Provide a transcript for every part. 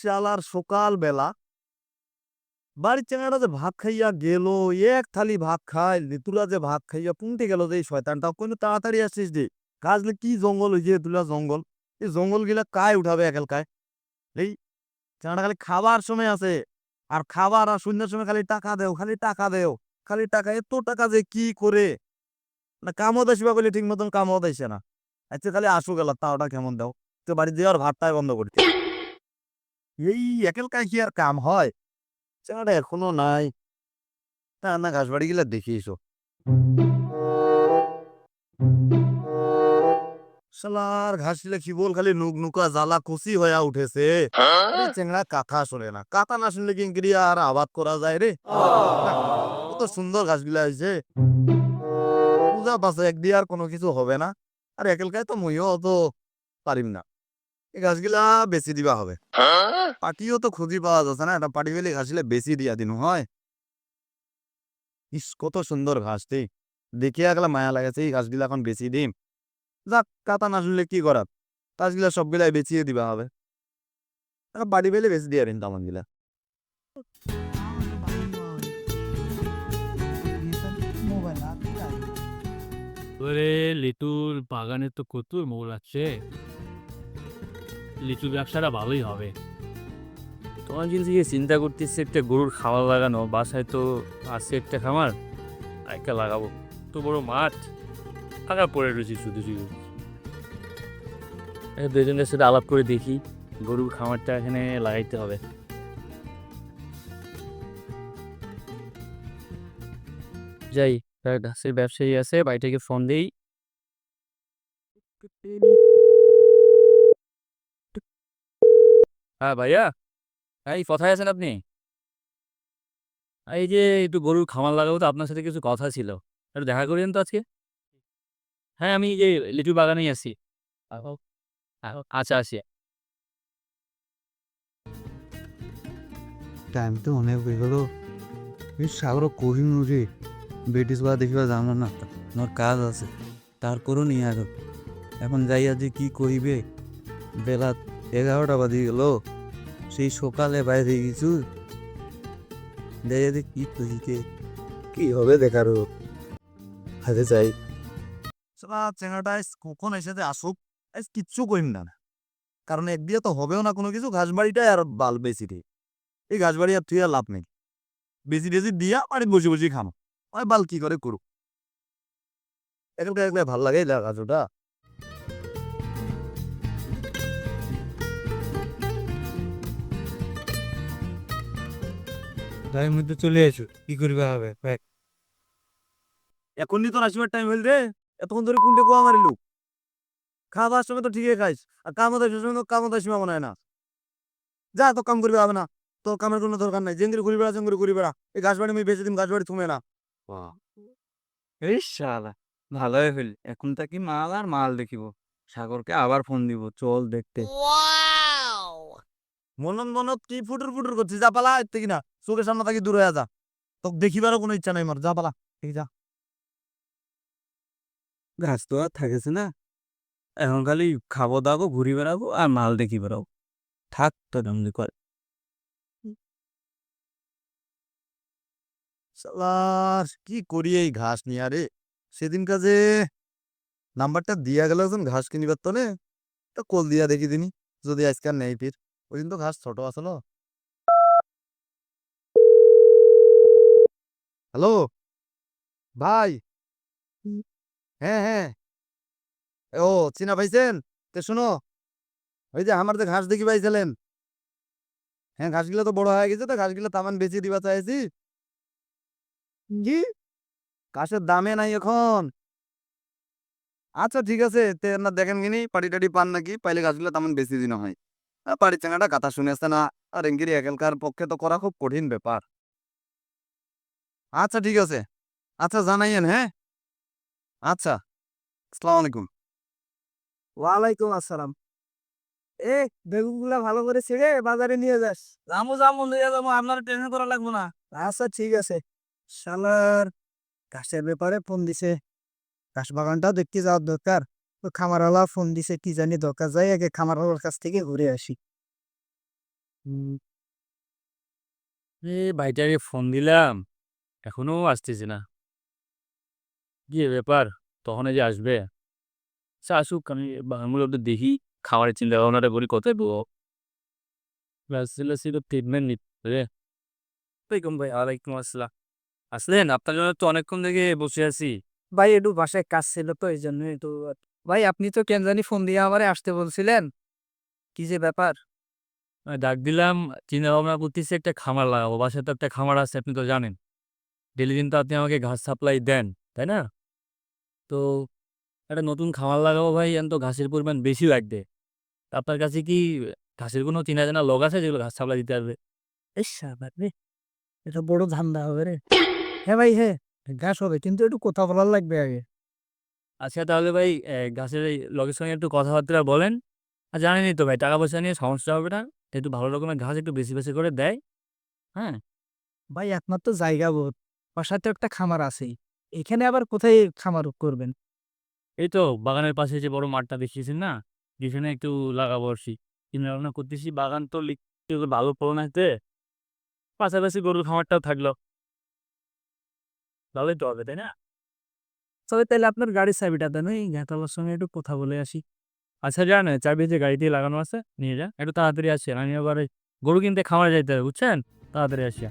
শালার সকাল বেলা বাড়ির চেঙ্গাটা যে ভাত খাইয়া গেল, এক থালি ভাত খাই লিতুলা যে ভাত খাইয়া পুনতে গেল যে শয়তানটা কোনো তাড়াতাড়ি আসিস যে গাছলে কি জঙ্গল হয়েছে তুলা জঙ্গল? এই জঙ্গল গিলা কায় উঠাবে একেলকায় এই চেঙ্গাটা খালি খাবার সময় আছে, আর খাবার আর সন্ধ্যার সময় খালি টাকা দেও, খালি টাকা দেও, খালি টাকা, এত টাকা যে কি করে? না, কামও দেশবা বলে ঠিক মতন কামও দেছে না। আচ্ছা খালি আসু গেল তাওটা কেমন দাও? তো বাড়ি দিয়ে আর ভাতটাই বন্ধ করে দিও। এই একেলকায় কি আর কাম হয়? চেঙ্গাটা এখনও নাই। না না ঘাস বাড়ি গেলে দেখি এসো। শালার ঘাসলে কি বল? খালি নুক নুকা জ্বালা কুচি হয়ে উঠেছে। আরে চেংড়া কাথা শোনে না। কাথা না শুনলে কি আর আবাদ করা যায় রে? কত সুন্দর ঘাসগুলা হয়েছে। পূজা পাশে এক দিয়ে আর কোনো কিছু হবে না। আর একেলকায় তো মইও অত পারিম না। গাছগুলা বেশি দিবা হবে। পাটিও তো খুঁজি পাওয়া যাচ্ছে না, এটা পাটি বেশি দিয়া দিন, হয়। ইস, কত সুন্দর ঘাস মায়া এই এখন বেশি দিম। যাক কাতা না শুনলে কি করার? সবগুলাই বেচিয়ে দিবা হবে। বাড়ি বেশি দিয়ে দিনগুলা। লিটুর বাগানে তো কত মোল আছে। লিচু ব্যবসাটা ভালোই হবে। তোমার কিন্তু চিন্তা করতেছি একটা গরুর খাবার লাগানো, বাসায় তো আছে একটা খামার একটা লাগাবো। তো বড় মাঠ ফাঁকা পড়ে রয়েছে শুধু শুধু। দুজনের সাথে আলাপ করে দেখি, গরুর খামারটা এখানে লাগাইতে হবে। যাই গাছের ব্যবসায়ী আছে, বাড়িটাকে ফোন দেই। হ্যাঁ ভাইয়া? এই, কোথায় আছেন আপনি? এই যে একটু গরুর খামার লাগাবো তো আপনার সাথে কিছু কথা ছিল। একটু দেখা করিলেন তো আজকে। হ্যাঁ আমি এই লিচু বাগানেই আছি। আচ্ছা আসি। টাইম তো অনেক হয়ে গেল। সাগর কহিম রে ব্রিটিশ বা দেখিবা যাম না। মোর কাজ আছে তারপরও নিয়ে আগ এখন যাই আজি কি করিবে, বেলা এগারোটা বাজি গেল। সেই সকালে বাইরে যাই আজি কি করিকে কি হবে দেখারও হাতে যাই চেঙ্গাটা আইস কখন এসে যে আসুক, আইস কিচ্ছু কইম না। কারণ এক দিয়ে তো হবেও না কোনো কিছু ঘাস বাড়িটাই আর বাল বেশি রে। এই ঘাস বাড়ি আর তুই আর লাভ নেই। বেশি টেশি দিয়া বাড়িতে বসে বসে খানো ওই বাল কি করে করুক। একলকে একলে ভালো লাগে গাছটা। তাই মধ্যে চলে এসো। কি করিবা হবে? এখনই তো আসবার টাইম হইল রে। এতক্ষণ ধরে কোনটে কোয়া মারিলু? খাওয়া দাওয়ার সময় তো ঠিকই খাইস। আর কাম সময় তো কাম দাস সীমা মনে হয় না। যা তো কাম করবি হবে না। তোর কামের কোনো দরকার নাই। জেঙ্গিরি ঘুরি বেড়া জেঙ্গিরি ঘুরি বেড়া এই গাছ বাড়ি আমি বেঁচে দিম গাছ বাড়ি থুমে না। এই শালা ভালোই হইল। এখন তাকি মাল আর মাল দেখিব। সাগরকে আবার ফোন দিব। চল দেখতে। মনন মনত কি ফুটুর ফুটুর করছি যা পালা এর থেকে না চোখের সামনে থাকি দূর হয়ে যা। তোকে দেখিবারও কোনো ইচ্ছা নাই আমার যা পালা ঠিক যা। গাছ তো আর থাকেছে না এখন খালি খাব দাবো ঘুরি বেড়াবো আর মাল দেখি বেড়াবো। থাক তো জমজি করে কি করি এই ঘাস নিয়ে আরে সেদিন কাজে নাম্বারটা দিয়া গেল একজন ঘাস কিনিবার তলে তো কল দিয়া দেখি দিনি যদি আজকাল নেই ফির ওই দিন তো ঘাস ছোট আসলো হ্যালো? ভাই? হ্যাঁ হ্যাঁ। ও চিনা পাইছেন? তে শুনো ওই যে আমার যে ঘাস দেখি পাইছিলেন। হ্যাঁ ঘাসগুলো তো বড় হয়ে গেছে তো ঘাসগুলো তামান বেশি দিবা চাইছি। কি? ঘাসের দামে নাই এখন। আচ্ছা ঠিক আছে তে না দেখেন কিনি পাটি টাটি পান নাকি পাইলে গাছগুলো তেমন বেশি দিন হয়। চাঙাটা কথা শুনেছে না। আর এঙ্গিরি একেলকার পক্ষে তো করা খুব কঠিন ব্যাপার আচ্ছা ঠিক আছে। আচ্ছা জানাইয়েন হ্যাঁ আচ্ছা আসসালামু আলাইকুম। ওয়ালাইকুম আসসালাম। এ বেগুনগুলা ভালো করে ছেড়ে বাজারে নিয়ে যাস। যাব যাব নিয়ে যাব আপনার টেনশন করা লাগবো না। আচ্ছা ঠিক আছে। শালার ঘাসের ব্যাপারে ফোন দিছে। ঘাস বাগানটাও দেখতে যাওয়ার দরকার। তো খামারওয়ালা ফোন দিছে কি জানি দরকার যাই আগে খামারওয়ালার কাছ থেকে ঘুরে আসি। এ ভাইটাকে ফোন দিলাম এখনও আসতেছে না। কি ব্যাপার? তখন যে আসবে। আচ্ছা আসুক আমি বাংলাগুলো একটু দেখি খাবারের চিন্তা ভাবনাটা করি কত ট্রিটমেন্ট নিতে রে ওয়ালাইকুম ভাই ওয়ালাইকুম আসসালাম। আসলেন? আপনার জন্য তো অনেকক্ষণ থেকে বসে আছি। ভাই একটু বাসায় কাজ ছিল তো এই জন্য একটু ভাই আপনি তো কেন জানি ফোন দিয়ে আমারে আসতে বলছিলেন। কি যে ব্যাপার? আমি ডাক দিলাম চিন্তা ভাবনা করতেছি একটা খামার লাগাবো। বাসায় তো একটা খামার আছে আপনি তো জানেন। ডেলি দিন তো আপনি আমাকে ঘাস সাপ্লাই দেন তাই না? তো একটা নতুন খামার লাগাবো ভাই এখন তো ঘাসের পরিমাণ বেশি লাগবে। আপনার কাছে কি ঘাসের কোনো চিনা জানা লোক আছে যেগুলো ঘাস সাপ্লাই দিতে পারবে? ইস শালা রে! এটা বড় ধান্দা হবে রে। হ্যাঁ ভাই হ্যাঁ ঘাস হবে কিন্তু একটু কথা বলার লাগবে আগে। আচ্ছা তাহলে ভাই এ, ঘাসের এই লগের সঙ্গে একটু কথাবার্তা বলেন। আর জানেনই তো ভাই টাকা পয়সা নিয়ে সমস্যা হবে না। একটু ভালো রকমের ঘাস একটু বেশি বেশি করে দেয়। হ্যাঁ? ভাই আপনার তো জায়গা বহুত বাসায় তো একটা খামার আছেই। এখানে আবার কোথায় খামার করবেন? এই তো বাগানের পাশে যে বড় মাঠটা দেখিয়েছেন না? যেখানে একটু লাগাবো আর কি। চিন্তা ভাবনা করতেছি বাগান তো লিখতে ভালো ফলন আসতে পাশাপাশি গরুর খামারটাও থাকল। তাহলেই তো হবে তাই না? তবে তাহলে আপনার গাড়ির চাবিটা দেন, ওই ঘাটালার সঙ্গে একটু কথা বলে আসি। আচ্ছা যান চাবি যে গাড়িতে লাগানো আছে, নিয়ে যা একটু তাড়াতাড়ি আসেন, আমি আবার গরু কিনতে খামার যাইতে হবে, বুঝছেন? তাড়াতাড়ি আসিয়া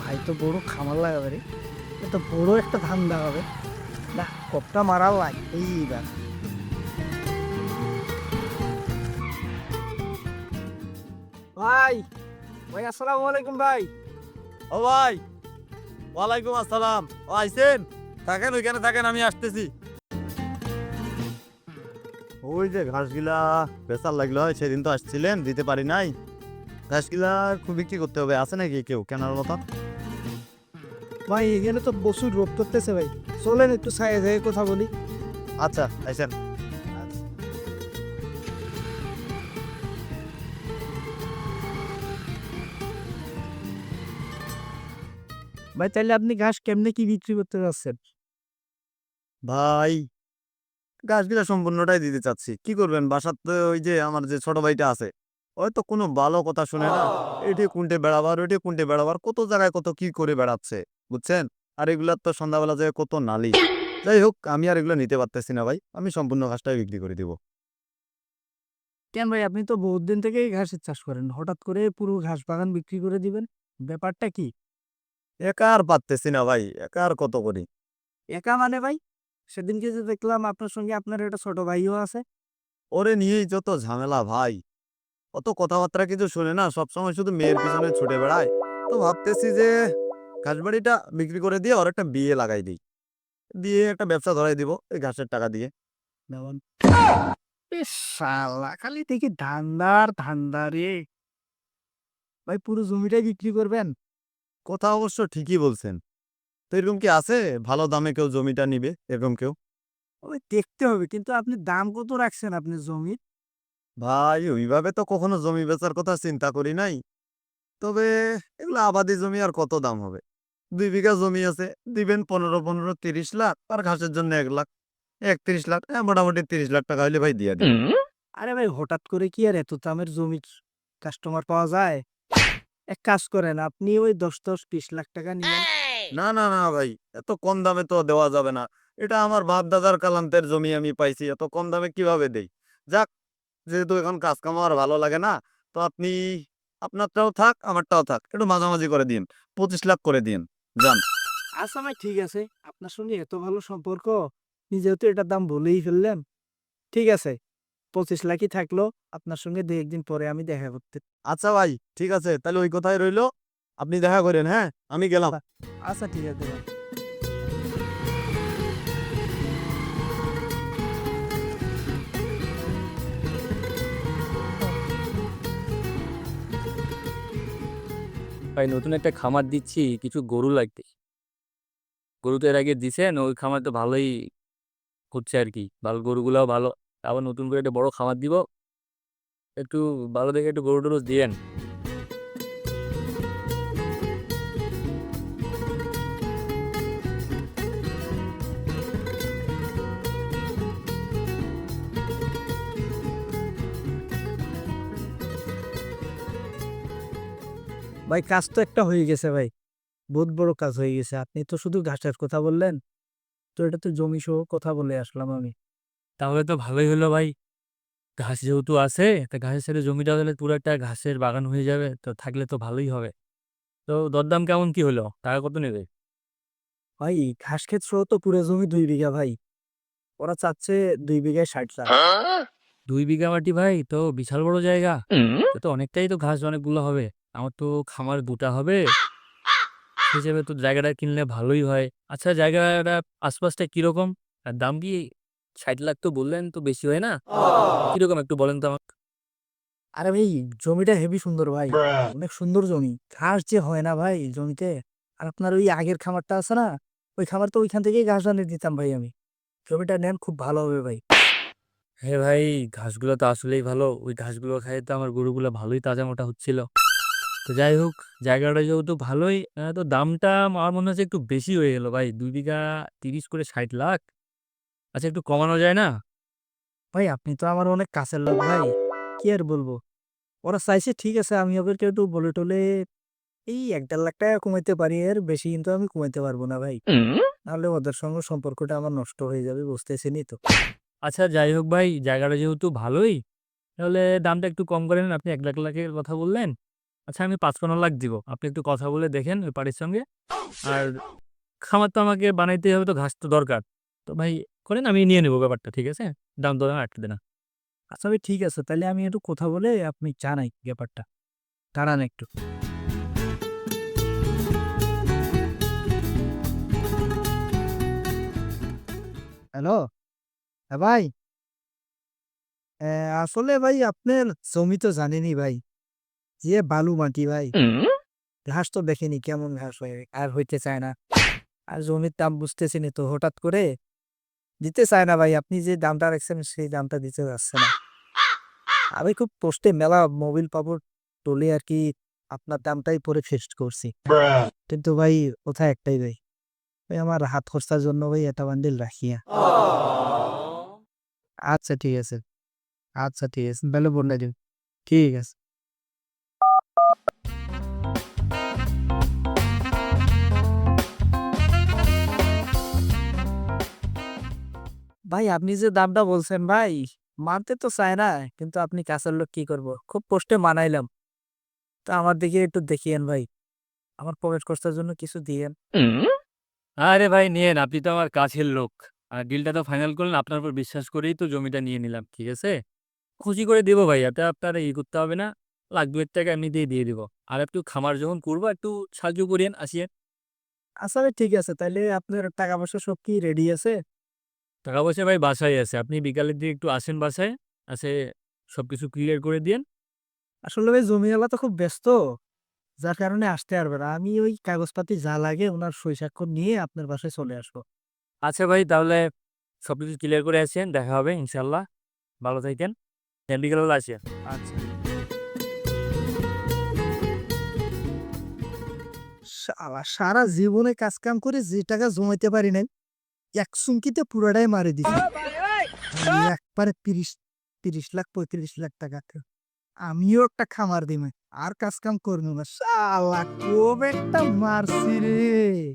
ভাই তো বড় খামার লাগাবে রে। এটা বড় একটা ধান্দা হবে। না কপটা মারা লাগবেই এইবার ভাই ভাই আসসালামু আলাইকুম ভাই। ও ভাই ওয়ালাইকুম আসসালাম। ও আইছেন? থাকেন ওইখানে থাকেন আমি আসতেছি। ওই যে ঘাসগুলা বেচার লাগল হয় সেদিন তো আসছিলেন দিতে পারি নাই। ঘাসগুলা খুব বিক্রি করতে হবে আছে নাকি কেউ কেনার মতো ভাই এখানে তো প্রচুর রোগ করতেছে ভাই। চলেন একটু সাইড হয়ে কথা বলি। আচ্ছা আইসেন। ভাই তাহলে আপনি ঘাস কেমনে কি বিক্রি করতে যাচ্ছেন? ভাই গাছগুলা সম্পূর্ণটাই দিতে চাচ্ছি। কি করবেন? বাসার তো ওই যে আমার যে ছোট ভাইটা আছে ওই তো কোনো ভালো কথা শুনে না এটি কুন্টে বেড়াবার ওইটি কুন্টে বেড়াবার কত জায়গায় কত কি করে বেড়াচ্ছে বুঝছেন? আর এগুলার তো সন্ধ্যাবেলা যায় কত নালি। যাই হোক আমি আর এগুলো নিতে পারতেছি না ভাই আমি সম্পূর্ণ ঘাসটাই বিক্রি করে দিব। কেন ভাই আপনি তো বহুত দিন থেকেই ঘাসের চাষ করেন হঠাৎ করে পুরো ঘাস বাগান বিক্রি করে দিবেন ব্যাপারটা কি? একা আর পারতেছি না ভাই একা আর কত করি? একা মানে ভাই সেদিনকে যে দেখলাম আপনার সঙ্গে আপনার একটা ছোট ভাইও আছে। ওরে নিয়েই যত ঝামেলা ভাই অত কথাবার্তা কিছু শুনে না সবসময় শুধু মেয়ের পিছনে ছুটে বেড়ায়। তো ভাবতেছি যে ঘাসবাড়িটা বিক্রি করে দিয়ে ওর একটা বিয়ে লাগাই দিই। দিয়ে একটা ব্যবসা ধরাই দিব এই ঘাসের টাকা দিয়ে। শালা, খালি দেখি ধান্দার ধান্দা রে। ভাই, পুরো জমিটাই বিক্রি করবেন? কথা অবশ্য ঠিকই বলছেন। তো এরকম কি আছে? ভালো দামে কেউ জমিটা নিবে, এরকম কেউ? ওই দেখতে হবে, কিন্তু আপনি দাম কত রাখছেন আপনি জমির? ভাই ওইভাবে তো কখনো জমি বেচার কথা চিন্তা করি নাই। তবে এগুলো আবাদি জমি আর কত দাম হবে? দুই বিঘা জমি আছে দিবেন পনেরো পনেরো তিরিশ লাখ আর ঘাসের জন্য এক লাখ একত্রিশ লাখ হ্যাঁ মোটামুটি তিরিশ লাখ টাকা হলে ভাই দিয়ে দিন আরে ভাই হঠাৎ করে কি আর এত দামের জমির কাস্টমার পাওয়া যায়? এক কাজ করেন আপনি ওই দশ দশ বিশ লাখ টাকা নিয়ে না না না ভাই এত কম দামে তো দেওয়া যাবে না। এটা আমার বাপ দাদার কালান্তের জমি আমি পাইছি এত কম দামে কীভাবে দেই? যাক যেহেতু এখন কাজ কাম আর ভালো লাগে না তো আপনি আপনারটাও থাক আমারটাও থাক একটু মাঝামাঝি করে দিন পঁচিশ লাখ করে দিন যান। আচ্ছা ভাই ঠিক আছে আপনার সঙ্গে এত ভালো সম্পর্ক নিজেও তো এটার দাম বলেই ফেললেন ঠিক আছে পঁচিশ লাখই থাকল আপনার সঙ্গে দু একদিন পরে আমি দেখা করতে। আচ্ছা ভাই ঠিক আছে তাহলে ওই কথাই রইল আপনি দেখা করেন হ্যাঁ আমি গেলাম। আচ্ছা ঠিক আছে ভাই। ভাই নতুন একটা খামার দিচ্ছি, কিছু গরু লাগবে। গরু তো এর আগে দিছেন ওই খামার তো ভালোই হচ্ছে আর কি। ভালো গরুগুলাও ভালো। আবার নতুন করে একটা বড় খামার দিব। একটু ভালো দেখে একটু গরু টরু দিয়েন ভাই কাজ তো একটা হয়ে গেছে ভাই। বহুত বড় কাজ হয়ে গেছে। আপনি তো শুধু ঘাসের কথা বললেন। তো এটা তো জমি সহ কথা বলে আসলাম আমি। তাহলে তো ভালোই হলো ভাই। ঘাস যেহেতু আছে তা ঘাসের সাথে জমিটা হলে পুরো একটা ঘাসের বাগান হয়ে যাবে। তো থাকলে তো ভালোই হবে। তো দরদাম কেমন কি হলো? টাকা কত নেবে? ভাই ঘাস ক্ষেত সহ তো পুরো জমি দুই বিঘা ভাই। ওরা চাচ্ছে দুই বিঘায় ষাট লাখ। দুই বিঘা মাটি ভাই তো বিশাল বড় জায়গা। তো তো অনেকটাই তো ঘাস অনেকগুলো হবে। আমার তো খামার দুটা হবে। হিসেবে তো জায়গাটা কিনলে ভালোই হয়। আচ্ছা জায়গাটা আশপাশটা কীরকম? আর দাম কি ষাট লাখ তো বললেন তো বেশি হয় না? কীরকম একটু বলেন তো আমাকে। আরে ভাই জমিটা হেভি সুন্দর ভাই। অনেক সুন্দর জমি। ঘাস যে হয় না ভাই জমিতে। আর আপনার ওই আগের খামারটা আছে না? ওই খামার তো ওইখান থেকেই ঘাস আনিয়ে দিতাম ভাই আমি। জমিটা নেন খুব ভালো হবে ভাই। হ্যাঁ ভাই ঘাসগুলো তো আসলেই ভালো। ওই ঘাসগুলো খাইয়ে তো আমার গরুগুলো ভালোই তাজা মোটা হচ্ছিল। তো যাই হোক জায়গাটা যেহেতু ভালোই আহ, তো দামটা আমার মনে হচ্ছে একটু বেশি হয়ে গেল। ভাই দুই বিঘা তিরিশ করে ষাট লাখ? আচ্ছা একটু কমানো যায় না? ভাই আপনি তো আমার অনেক কাছের লোক ভাই। কি আর বলব? ওরা চাইছে ঠিক আছে আমি ওদেরকে একটু বলে টলে এই এক দেড় লাখ টাকা কমাইতে পারি এর বেশি কিন্তু আমি কমাইতে পারব না ভাই। নাহলে ওদের সঙ্গে সম্পর্কটা আমার নষ্ট হয়ে যাবে বুঝতেছেনই তো। আচ্ছা যাই হোক ভাই জায়গাটা যেহেতু ভালোই তাহলে দামটা একটু কম করেন। আপনি এক লাখ লাখের কথা বললেন আচ্ছা আমি পাঁচপান্ন লাখ দিব। আপনি একটু কথা বলে দেখেন ওই পাড়ির সঙ্গে। আর খামার তো আমাকে বানাইতেই হবে, তো ঘাস তো দরকার। তো ভাই, করেন আমি নিয়ে নেব ব্যাপারটা, ঠিক আছে? দাম দর আটকে দেনা। আচ্ছা ভাই, ঠিক আছে। তাহলে আমি একটু কথা বলে আপনি জানাই ব্যাপারটা। দাঁড়ান একটু। হ্যালো? হ্যাঁ ভাই? আসলে ভাই আপনার জমি তো জানেনই ভাই। যে বালু মাটি ভাই। ঘাস তো দেখেনি কেমন ঘাস হয়? আর হইতে চায় না। আর জমির দাম বুঝতেছেনি তো হঠাৎ করে দিতে চায় না ভাই। আপনি যে দামটা রাখছেন সেই দামটা দিতে যাচ্ছে না। আমি খুব পোস্টে মেলা মোবিল পাবো টলে আর কি আপনার দামটাই পরে ফিক্সড করছি। কিন্তু ভাই কোথায় একটাই ভাই ভাই আমার হাত খরচার জন্য ভাই এটা বান্ডিল রাখিয়া আচ্ছা ঠিক আছে। আচ্ছা ঠিক আছে বেলে বন্যা দিন। ঠিক আছে। ভাই আপনি যে দামটা বলছেন ভাই মানতে তো চায় না কিন্তু আপনি কাছের লোক কি করব? খুব পোস্টে মানাইলাম। তা আমার দিকে একটু দেখিয়েন ভাই আমার পকেট খরচার জন্য কিছু দিয়েন। আরে ভাই নিয়েন আপনি তো আমার কাছের লোক। আর ডিলটা তো ফাইনাল করলেন আপনার উপর বিশ্বাস করেই তো জমিটা নিয়ে নিলাম ঠিক আছে? খুশি করে দিব ভাই এতে আপনার ই করতে হবে না লাখ দুয়েক টাকা এমনিতেই দিয়ে দিয়ে দিব। আর একটু খামার যখন করব একটু সাহায্য করিয়েন আসিয়েন। আচ্ছা ঠিক আছে তাহলে আপনার টাকা পয়সা সব কি রেডি আছে? টাকা পয়সা ভাই বাসায় আছে। আপনি বিকালের দিকে একটু আসেন বাসায় আসে সব কিছু ক্লিয়ার করে দিয়েন। আসলে ভাই জমিওয়ালা তো খুব ব্যস্ত যার কারণে আসতে পারবে না। আমি ওই কাগজপাতি যা লাগে ওনার সই স্বাক্ষর নিয়ে আপনার বাসায় চলে আসব। আচ্ছা ভাই তাহলে সব কিছু ক্লিয়ার করে আসেন দেখা হবে ইনশাল্লাহ ভালো থাকেন। বিকালে আসেন আচ্ছা। সারা জীবনে কাজ কাম করে যে টাকা জমাইতে পারি নাই এক সুমকিতে পুরোটাই মারে দিছি। একবারে তিরিশ তিরিশ লাখ, পঁয়ত্রিশ লাখ টাকা। আমিও একটা খামার দিমে। আর কাজ কাম করব না। শালা একটা মারছি রে।